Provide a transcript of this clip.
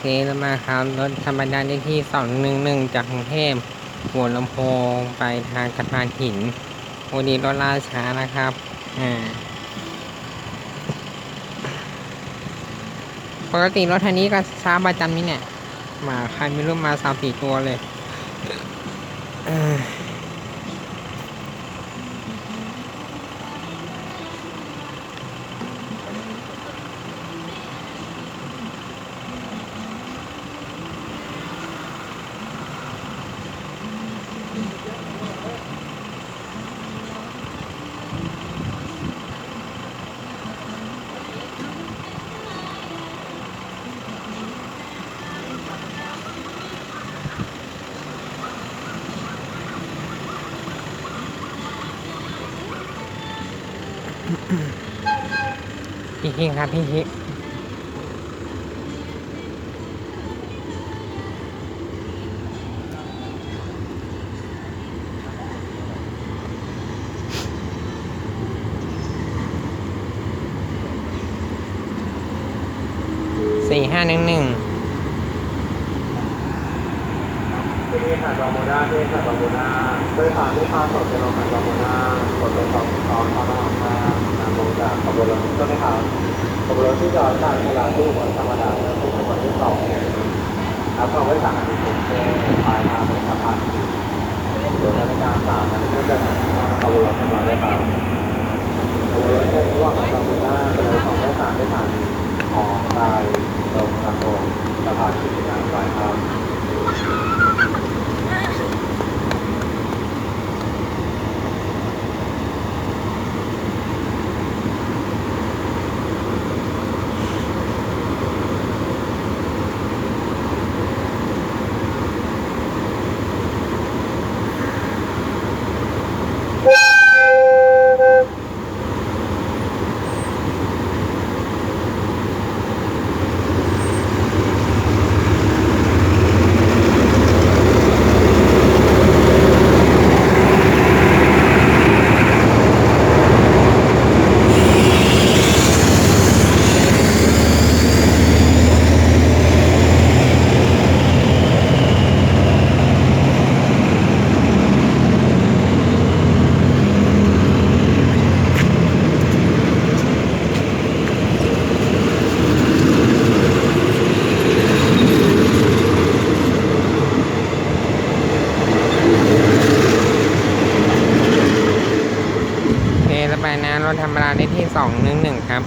เคแล้วมาครับรถธรรมดาได้ที่สองหนึ่งหนึ่งจากกรุงเทพหัวลำโพงไปทางสะพานหินวันนี้รถล่าช้านะครับอ่าปกติรถคันนี้ก็ช้าประจำนี่เนี่ยมาใครไม่รู้มาสามสี่ตัวเลย พี่คิงครับพี่คิงสี่ห้าหนึ่งหนึ่ง ที่นี่หาดบาโมนาที่นี่หาดบาโมนาโดยสารที่พาสดจะลงหาดบาโมนากดรถสองสองตอนระหว่างทางนำลงจากขบวนรถก็ไม่ครับขบวนรถที่จอดจากเวลาตู้บนธรรมดาแล้วตู้ขบวนที่สองแล้วก็ไว้สั่งที่ผมเจปลายทางเป็นสะพานโดยนาฬิกาสามนั้นก็จะขบวนรถมาได้ครับขบวนรถที่ว่าหาดบาโมนาเป็นรถของไว้สารได้ผ่านของตายลงกรโปรงสะพานที่การปลายทาง โอเคแล้ว ไปนะรถธรรมดาได้ที่ 211 ครับ